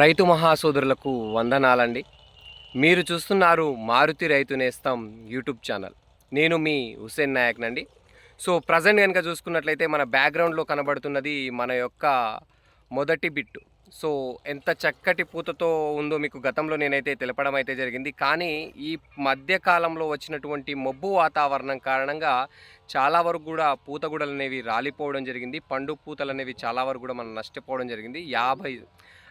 రైతు మహాసోదరులకు వందనాలండి. మీరు చూస్తున్నారు మారుతి రైతు నేస్తం యూట్యూబ్ ఛానల్. నేను మీ హుసేన్ నాయక్ నండి సో ప్రజెంట్ కనుక చూసుకున్నట్లయితే మన బ్యాక్గ్రౌండ్లో కనబడుతున్నది మన యొక్క మొదటి బిట్టు. సో ఎంత చక్కటి పూతతో ఉందో మీకు గతంలో నేనైతే తెలపడం అయితే జరిగింది. కానీ ఈ మధ్యకాలంలో వచ్చినటువంటి మబ్బు వాతావరణం కారణంగా చాలా వరకు కూడా పూతగుడలు అనేవి రాలిపోవడం జరిగింది. పండు పూతలు అనేవి చాలా వరకు కూడా మనం నష్టపోవడం జరిగింది. యాభై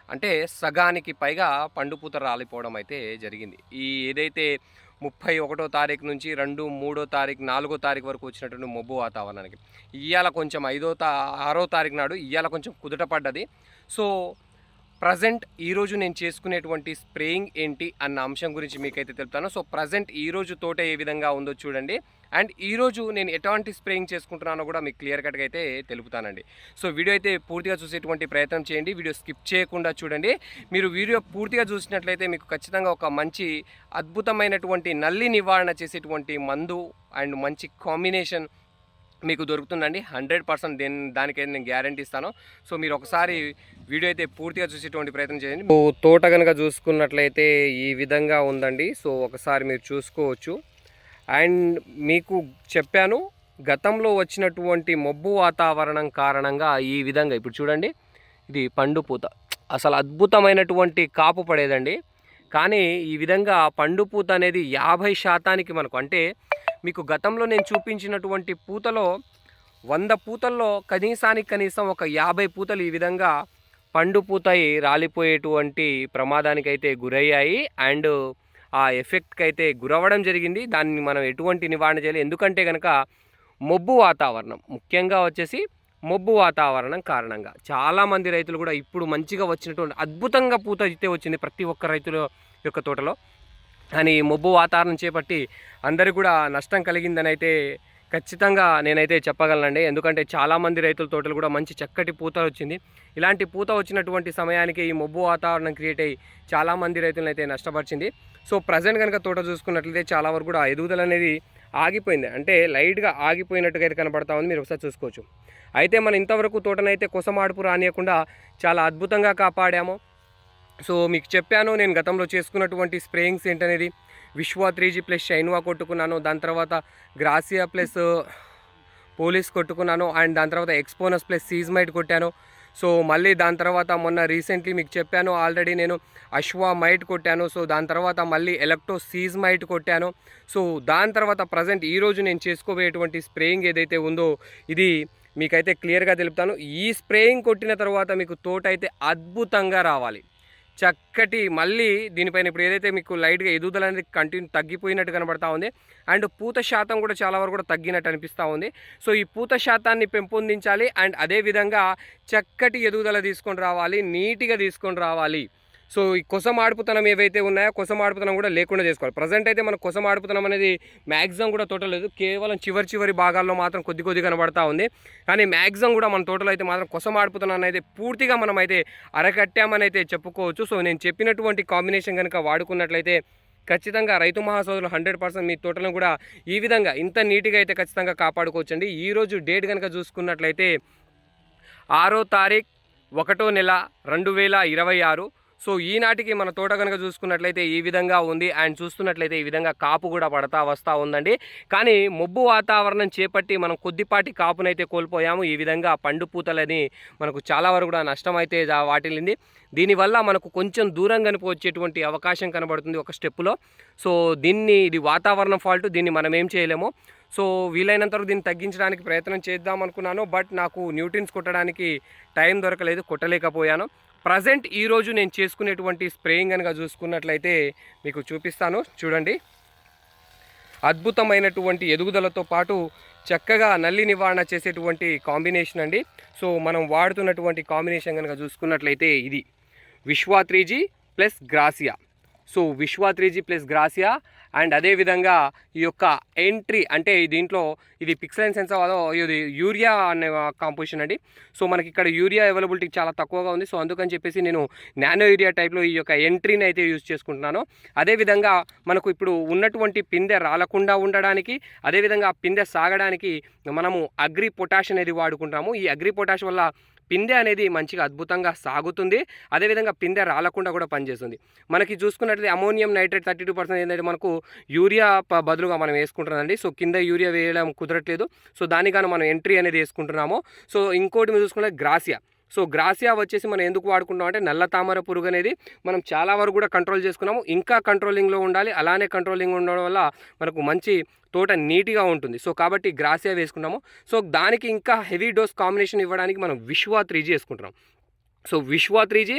అంటే సగానికి పైగా పండుపూత రాలిపోవడం అయితే జరిగింది. ఈ ఏదైతే ముప్పై ఒకటో తారీఖు నుంచి రెండు మూడో తారీఖు నాలుగో తారీఖు వరకు వచ్చినటువంటి మబ్బు వాతావరణానికి ఇవాళ కొంచెం ఐదో తా ఆరో తారీఖు నాడు ఇవాళ కొంచెం కుదుట పడ్డది. సో ప్రజెంట్ ఈరోజు నేను చేసుకునేటువంటి స్ప్రేయింగ్ ఏంటి అన్న అంశం గురించి మీకైతే తెలుపుతాను. సో ప్రజెంట్ ఈరోజు తోట ఏ విధంగా ఉందో చూడండి. అండ్ ఈరోజు నేను ఎటువంటి స్ప్రేయింగ్ చేసుకుంటున్నానో కూడా మీకు క్లియర్ కట్గా అయితే తెలుపుతానండి. సో వీడియో అయితే పూర్తిగా చూసేటువంటి ప్రయత్నం చేయండి. వీడియో స్కిప్ చేయకుండా చూడండి. మీరు వీడియో పూర్తిగా చూసినట్లయితే మీకు ఖచ్చితంగా ఒక మంచి అద్భుతమైనటువంటి నల్లి నివారణ చేసేటువంటి మందు అండ్ మంచి కాంబినేషన్ మీకు దొరుకుతుందండి. హండ్రెడ్ పర్సెంట్ దేని దానికైతే నేను గ్యారంటీ ఇస్తాను. సో మీరు ఒకసారి వీడియో అయితే పూర్తిగా చూసేటువంటి ప్రయత్నం చేయండి. తోట కనుక చూసుకున్నట్లయితే ఈ విధంగా ఉందండి. సో ఒకసారి మీరు చూసుకోవచ్చు. అండ్ మీకు చెప్పాను గతంలో వచ్చినటువంటి మబ్బు వాతావరణం కారణంగా ఈ విధంగా ఇప్పుడు చూడండి. ఇది పండు పూత. అసలు అద్భుతమైనటువంటి కాపు పడేదండి. కానీ ఈ విధంగా పండు పూత అనేది యాభై శాతానికి మనకు అంటే మీకు గతంలో నేను చూపించినటువంటి పూతలో వంద పూతల్లో కనీసానికి కనీసం ఒక యాభై పూతలు ఈ విధంగా పండు పూతయి రాలిపోయేటువంటి ప్రమాదానికి అయితే గురయ్యాయి. అండ్ ఆ ఎఫెక్ట్కి అయితే గురవ్వడం జరిగింది. దాన్ని మనం ఎటువంటి నివారణ చేయాలి. ఎందుకంటే కనుక మొబ్బు వాతావరణం ముఖ్యంగా వచ్చేసి మొబ్బు వాతావరణం కారణంగా. చాలామంది రైతులు కూడా ఇప్పుడు మంచిగా వచ్చినటువంటి అద్భుతంగా పూత అయితే వచ్చింది ప్రతి ఒక్క రైతుల యొక్క తోటలో. అని మొబ్బు వాతావరణం చేపట్టి అందరికీ కూడా నష్టం కలిగిందని అయితే ఖచ్చితంగా నేనైతే చెప్పగలనండి. ఎందుకంటే చాలామంది రైతుల తోటలు కూడా మంచి చక్కటి పూత వచ్చింది. ఇలాంటి పూత వచ్చినటువంటి సమయానికి ఈ మొబ్బు వాతావరణం క్రియేట్ అయ్యి చాలామంది రైతులను అయితే నష్టపరిచింది. సో ప్రజెంట్ కనుక తోట చూసుకున్నట్లయితే చాలా వరకు కూడా ఎదుగుదల అనేది ఆగిపోయింది. అంటే లైట్గా ఆగిపోయినట్టుగా అయితే కనబడతా ఉంది. మీరు ఒకసారి చూసుకోవచ్చు. అయితే మనం ఇంతవరకు తోటనైతే కొసమాడుపు రానియకుండా చాలా అద్భుతంగా కాపాడాము. సో మీకు చెప్పాను నేను గతంలో చేసుకున్నటువంటి స్ప్రేయింగ్స్ ఏంటనేది విశ్వ త్రీ జీ ప్లస్ షైన్వా కొట్టుకున్నాను దాని తర్వాత గ్రాసియా ప్లస్ పోలీస్ కొట్టుకున్నాను అండ్ దాని తర్వాత ఎక్స్పోనస్ ప్లస్ సీజ్మైట్ కొట్టాను. సో మళ్ళీ దాని తర్వాత మొన్న రీసెంట్లీ మీకు చెప్పాను ఆల్రెడీ నేను అశ్వా మైట్ కొట్టాను సో దాని తర్వాత మళ్ళీ ఎలక్ట్రో సీజ్ మైట్ కొట్టాను. సో దాని తర్వాత ప్రజెంట్ ఈరోజు నేను చేసుకోబోయేటువంటి స్ప్రేయింగ్ ఏదైతే ఉందో ఇది మీకైతే క్లియర్గా తెలుపుతాను. ఈ స్ప్రేయింగ్ కొట్టిన తర్వాత మీకు తోట అయితే అద్భుతంగా రావాలి. చక్కటి మళ్ళీ దీనిపైన ఇప్పుడు ఏదైతే మీకు లైట్గా ఎదుగుదల అనేది కంటిన్యూ తగ్గిపోయినట్టు కనబడతా ఉంది. అండ్ పూత శాతం కూడా చాలా వరకు కూడా తగ్గినట్టు అనిపిస్తూ ఉంది. సో ఈ పూత శాతాన్ని పెంపొందించాలి. అండ్ అదేవిధంగా చక్కటి ఎదుగుదల తీసుకొని రావాలి. నీట్గా తీసుకొని రావాలి. సో ఈ కొసం ఆడుపుతనం ఏవైతే ఉన్నాయో కొసం ఆడుపుతనం కూడా లేకుండా చేసుకోవాలి. ప్రజెంట్ అయితే మన కొసం ఆడుపుతనం అనేది మ్యాక్సిమం కూడా తోట లేదు. కేవలం చివరి చివరి భాగాల్లో మాత్రం కొద్ది కొద్ది కనబడతా ఉంది. కానీ మ్యాక్సిమం కూడా మన తోటలో అయితే మాత్రం కొసం ఆడుపుతనం అయితే పూర్తిగా మనం అయితే అరకట్టామని అయితే చెప్పుకోవచ్చు. సో నేను చెప్పినటువంటి కాంబినేషన్ కనుక వాడుకున్నట్లయితే ఖచ్చితంగా రైతు మహాసోదరులు హండ్రెడ్ పర్సెంట్ మీ తోటలను కూడా ఈ విధంగా ఇంత నీట్గా అయితే ఖచ్చితంగా కాపాడుకోవచ్చండి. ఈరోజు డేట్ కనుక చూసుకున్నట్లయితే ఆరో తారీఖు ఒకటో నెల రెండు వేల ఇరవై ఆరు. సో ఈనాటికి మన తోట కనుక చూసుకున్నట్లయితే ఈ విధంగా ఉంది. అండ్ చూస్తున్నట్లయితే ఈ విధంగా కాపు కూడా పడతా వస్తూ ఉందండి. కానీ మొబ్బు వాతావరణం చేపట్టి మనం కొద్దిపాటి కాపునైతే కోల్పోయాము. ఈ విధంగా పండు పూతలని మనకు చాలా వరకు కూడా నష్టం అయితే వాటిల్లింది. దీనివల్ల మనకు కొంచెం దూరం కనుక వచ్చేటువంటి అవకాశం కనబడుతుంది ఒక స్టెప్లో సో దీన్ని ఇది వాతావరణం ఫాల్ట్. దీన్ని మనం ఏం చేయలేము. సో వీలైనంత వరకు దీన్ని తగ్గించడానికి ప్రయత్నం చేద్దాం అనుకున్నాను. బట్ నాకు న్యూట్రిన్స్ కొట్టడానికి టైం దొరకలేదు కొట్టలేకపోయాను. ప్రజెంట్ ఈరోజు నేను చేసుకునేటువంటి స్ప్రేయింగ్ కనుక చూసుకున్నట్లయితే మీకు చూపిస్తాను. చూడండి. అద్భుతమైనటువంటి ఎదుగుదలతో పాటు చక్కగా నల్లి నివారణ చేసేటువంటి కాంబినేషన్ అండి. సో మనం వాడుతున్నటువంటి కాంబినేషన్ కనుక చూసుకున్నట్లయితే ఇది. Vishwa three G plus Gracia. So Vishwa three G plus Gracia and అదేవిధంగా ఈ యొక్క ఎంట్రీ అంటే దీంట్లో ఇది పిక్సెల్ సెన్సార్ వల్ల ఇది యూరియా అనే కాంపోజిషన్ అండి. సో మనకి ఇక్కడ యూరియా అవైలబిలిటీ చాలా తక్కువగా ఉంది. సో అందుకని చెప్పేసి నేను నానో యూరియా టైప్లో ఈ యొక్క ఎంట్రీని అయితే యూజ్ చేసుకుంటున్నాను. అదేవిధంగా మనకు ఇప్పుడు ఉన్నటువంటి పిందె రాలకుండా ఉండడానికి అదేవిధంగా ఆ పిందె సాగడానికి మనము అగ్రి పొటాష్ అనేది వాడుకుంటాము. ఈ అగ్రి పొటాష్ వల్ల పిందె అనేది మంచిగా అద్భుతంగా సాగుతుంది. అదేవిధంగా పిందె రాలకుండా కూడా పనిచేస్తుంది. మనకి చూసుకున్నట్లయితే ammonium nitrate thirty two percent ఏంటంటే మనకు యూరియా బదులుగా మనం వేసుకుంటున్నామండి. సో కింద యూరియా వేయడం కుదరట్లేదు. సో దానికన్నా మనం ఎంట్రీ అనేది వేసుకుంటున్నాము. సో ఇంకోటి మీరు చూసుకుంటే గ్రాసియా. సో గ్రాసియా వచ్చేసి మనం ఎందుకు వాడుకుంటాం అంటే నల్ల తామర పురుగు అనేది మనం చాలా వరకు కూడా కంట్రోల్ చేసుకున్నాము. ఇంకా కంట్రోలింగ్లో ఉండాలి. అలానే కంట్రోలింగ్ ఉండడం వల్ల మనకు మంచి తోట నీట్గా ఉంటుంది. సో కాబట్టి గ్రాసియా వేసుకున్నాము సో దానికి ఇంకా హెవీ డోస్ కాంబినేషన్ ఇవ్వడానికి మనం విశ్వా త్రీ జీ వేసుకుంటున్నాం so Vishwa three G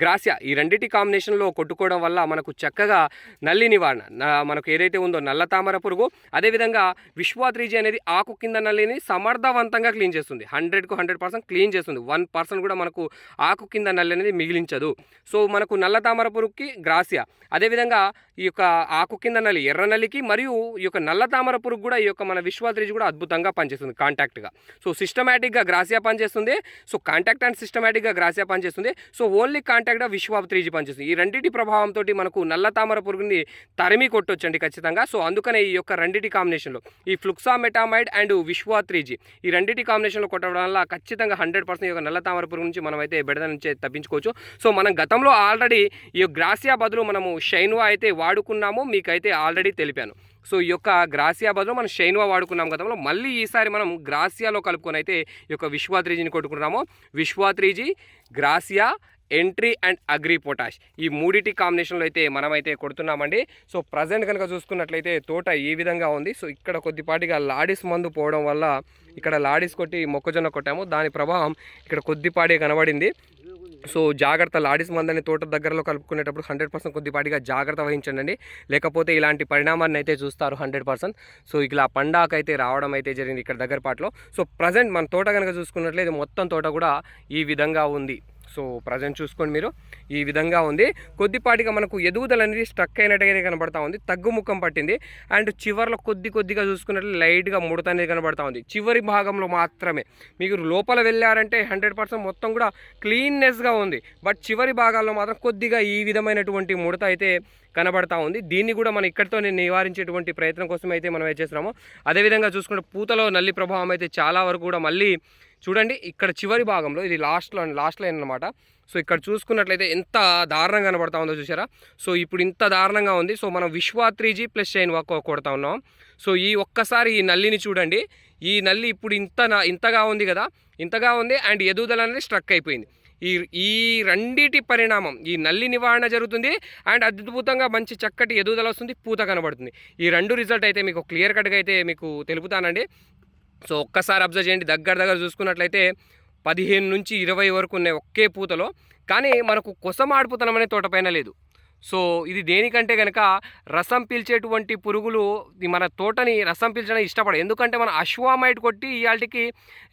Gracia ఈ రెండింటి కాంబినేషన్లో కొట్టుకోవడం వల్ల మనకు చక్కగా నల్లి నివారణ మనకు ఏదైతే ఉందో నల్ల తామర పురుగు అదేవిధంగా విశ్వా త్రీజీ అనేది ఆకు కింద నల్లిని సమర్థవంతంగా క్లీన్ చేస్తుంది. హండ్రెడ్కు హండ్రెడ్ పర్సెంట్ క్లీన్ చేస్తుంది. వన్ పర్సెంట్ కూడా మనకు ఆకు కింద నల్లి అనేది మిగిలించదు. సో మనకు నల్ల తామర పురుగుకి గ్రాసియా అదేవిధంగా ఈ యొక్క ఆకు కింద నల్లి ఎర్ర నల్లికి మరియు ఈ యొక్క నల్ల తామర పురుగు కూడా ఈ యొక్క మన విశ్వా త్రీజీ కూడా అద్భుతంగా పనిచేస్తుంది కాంటాక్ట్గా. సో సిస్టమేటిక్గా గ్రాసియా పనిచేస్తుంది. సో కాంటాక్ట్ అండ్ సిస్టమేటిక్గా గ్రాసియా పనిచేస్తుంది. సో ఓన్లీ కాంటాక్ట్గా విశ్వ త్రీ జీ పనిచేస్తుంది. ఈ రెండింటి ప్రభావంతో మనకు నల్ల తామర పురుగుని తరిమి కొట్టొచ్చండి ఖచ్చితంగా. సో అందుకనే ఈ యొక్క రెండింటి కాంబినేషన్లో ఈ fluxametamide and Vishwa three G ఈ రెండింటి కాంబినేషన్లో కొట్టడం వల్ల ఖచ్చితంగా హండ్రెడ్ పర్సెంట్ ఈ యొక్క నల్ల తామర పురుగు నుంచి మనం అయితే బెడద నుంచి తప్పించుకోవచ్చు. సో మనం గతంలో ఆల్రెడీ ఈ గ్రాసియా బదులు మనము షైన్వా అయితే వాడుకున్నాము. మీకైతే ఆల్రెడీ తెలిపాను. సో ఈ యొక్క గ్రాసియా బదులు మనం షైన్వా వాడుకున్నాం గతంలో. మళ్ళీ ఈసారి మనం గ్రాసియాలో కలుపుకొని అయితే ఈ యొక్క విశ్వాత్రీజీని త్రీ జీని కొట్టుకున్నాము Gracia entry and agri potash ఈ మూడిటి కాంబినేషన్లో అయితే మనమైతే కొడుతున్నామండి. సో ప్రజెంట్ కనుక చూసుకున్నట్లయితే తోట ఈ విధంగా ఉంది. సో ఇక్కడ కొద్దిపాటిగా లాడిస్ మందు పోవడం వల్ల ఇక్కడ లాడిస్ కొట్టి మొక్కజొన్న కొట్టాము. దాని ప్రభావం ఇక్కడ కొద్దిపాటి కనబడింది. సో జాగ్రత్త లాడిస్ మందని తోట దగ్గరలో కలుపుకునేటప్పుడు హండ్రెడ్ పర్సెంట్ కొద్దిపాటిగా జాగ్రత్త వహించండి అండి లేకపోతే ఇలాంటి పరిణామాన్ని అయితే చూస్తారు హండ్రెడ్ పర్సెంట్. సో ఇలా పండాక అయితే రావడం అయితే జరిగింది ఇక్కడ దగ్గర పాటలో సో ప్రజెంట్ మన తోట కనుక చూసుకున్నట్లయితే మొత్తం తోట కూడా ఈ విధంగా ఉంది. సో ప్రజెంట్ చూసుకోండి మీరు ఈ విధంగా ఉంది. కొద్దిపాటిగా మనకు ఎదుగుదల అనేది స్ట్రక్ అయినట్టుగానే కనబడతా ఉంది. తగ్గుముఖం పట్టింది. అండ్ చివర్లో కొద్ది కొద్దిగా చూసుకున్నట్లు లైట్గా ముడత అనేది కనబడతా ఉంది. చివరి భాగంలో మాత్రమే. మీకు లోపల వెళ్ళారంటే హండ్రెడ్ పర్సెంట్ మొత్తం కూడా క్లీన్నెస్గా ఉంది. బట్ చివరి భాగాల్లో మాత్రం కొద్దిగా ఈ విధమైనటువంటి ముడత అయితే కనబడతా ఉంది. దీన్ని కూడా మనం ఇక్కడితో నివారించేటువంటి ప్రయత్నం కోసం అయితే మనం ఏం చేస్తున్నాము అదేవిధంగా చూసుకుంటే పూతలో నల్లి ప్రభావం అయితే చాలా వరకు కూడా మళ్ళీ చూడండి ఇక్కడ చివరి భాగంలో ఇది లాస్ట్లో లాస్ట్ లైన్ అనమాట సో ఇక్కడ చూసుకున్నట్లయితే ఎంత దారుణంగా కనబడతా ఉందో చూసారా సో ఇప్పుడు ఇంత దారుణంగా ఉంది. సో మనం విశ్వా త్రీ జీ ప్లస్ చైన్ వాక్ కొడతా ఉన్నాం. సో ఈ ఒక్కసారి ఈ నల్లిని చూడండి. ఈ నల్లి ఇప్పుడు ఇంత ఇంతగా ఉంది కదా? ఇంతగా ఉంది అండ్ ఎదుగుదల అనేది స్ట్రక్ అయిపోయింది. ఈ ఈ రెండిటి పరిణామం ఈ నల్లి నివారణ జరుగుతుంది అండ్ అద్భుతంగా మంచి చక్కటి ఎదుగుదల వస్తుంది పూత కనబడుతుంది. ఈ రెండు రిజల్ట్ అయితే మీకు క్లియర్ కట్గా అయితే మీకు తెలుపుతానండి. సో ఒక్కసారి అబ్జర్వ్ చేయండి. దగ్గర దగ్గర చూసుకున్నట్లయితే పదిహేను నుంచి ఇరవై వరకు ఉన్నాయి ఒకే పూతలో. కానీ మనకు కొసమాడుపుతనం అనే తోటపైన లేదు. సో ఇది దేనికంటే కనుక రసం పీల్చేటువంటి పురుగులు మన తోటని రసం పీల్చడం ఇష్టపడదు ఎందుకంటే మన అశ్వామైట్ కొట్టి ఇవాళకి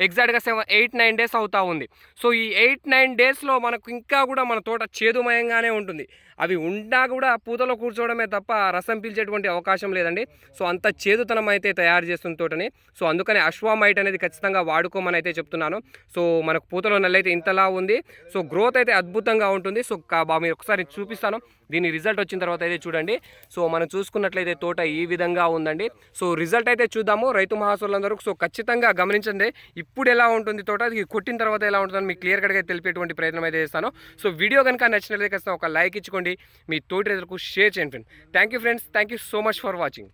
ఎగ్జాక్ట్గా సెవెన్ ఎయిట్ నైన్ డేస్ అవుతూ ఉంది. సో ఈ ఎయిట్ నైన్ డేస్లో మనకు ఇంకా కూడా మన తోట చేదుమయంగానే ఉంటుంది. అవి ఉన్నా కూడా పూతలో కూర్చోవడమే తప్ప రసం పీల్చేటువంటి అవకాశం లేదండి. సో అంత చేదుతనం అయితే తయారు చేస్తుంది తోటని సో అందుకని అశ్వామైట్ అనేది ఖచ్చితంగా వాడుకోమని అయితే చెప్తున్నాను. సో మనకు పూతలో నల్ల అయితే ఇంతలా ఉంది. సో గ్రోత్ అయితే అద్భుతంగా ఉంటుంది. సో మీరు ఒకసారి చూపిస్తాను. దీని రిజల్ట్ వచ్చిన తర్వాత అయితే చూడండి. సో మనం చూసుకున్నట్లయితే తోట ఈ విధంగా ఉందండి. సో రిజల్ట్ అయితే చూద్దాము రైతు మహాసులందరూ సో ఖచ్చితంగా గమనించండి. ఇప్పుడు ఎలా ఉంటుంది తోట? అది కొట్టిన తర్వాత ఎలా ఉంటుందని మీకు క్లియర్ కట్గా తెలిపేటువంటి ప్రయత్నం అయితే చేస్తాను. సో వీడియో కనుక నచ్చినట్లయితే ఖచ్చితంగా ఒక లైక్ ఇచ్చుకోండి. మీ తోటి రైతులకు షేర్ చేయండి friends thank you friends thank you so much for watching